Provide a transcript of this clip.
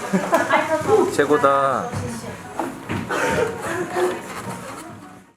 최고다.